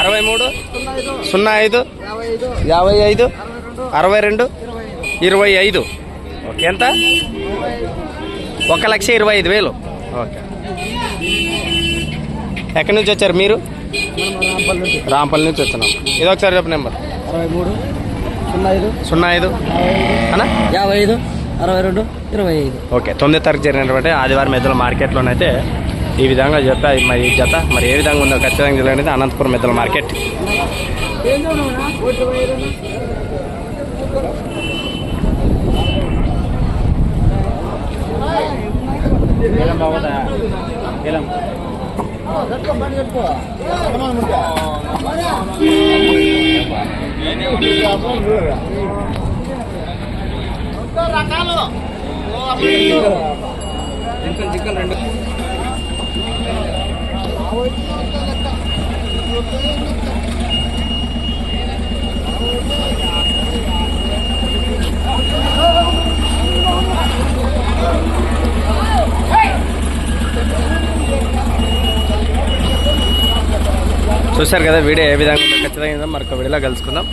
అరవై మూడు సున్నా ఐదు యాభై ఐదు అరవై రెండు ఇరవై ఐదు. ఓకే ఎంత? ఒక లక్ష ఇరవై ఐదు వేలు. ఓకే. ఎక్కడి నుంచి వచ్చారు మీరు? రాంపల్లి నుంచి వచ్చినాం. ఇది ఒకసారి చెప్పు నెంబర్. అరవై మూడు సున్నా ఐదు సున్నా ఐదు. అన్నా? యాభై ఐదు అరవై రెండు ఇరవై ఐదు. ఓకే తొమ్మిది తారీఖు జరిగినటువంటి ఆదివారం ఎద్దుల మార్కెట్లోనైతే ఈ విధంగా చెప్పా మరి ఈ జత మరి ఏ విధంగా ఉందో ఖచ్చితంగా తెలియదు అనంతపురం ఎద్దుల మార్కెట్. చూశారు కదా వీడియో ఏ విధంగా ఖచ్చితంగా మరొక వీడియోలో కలుసుకుందాం.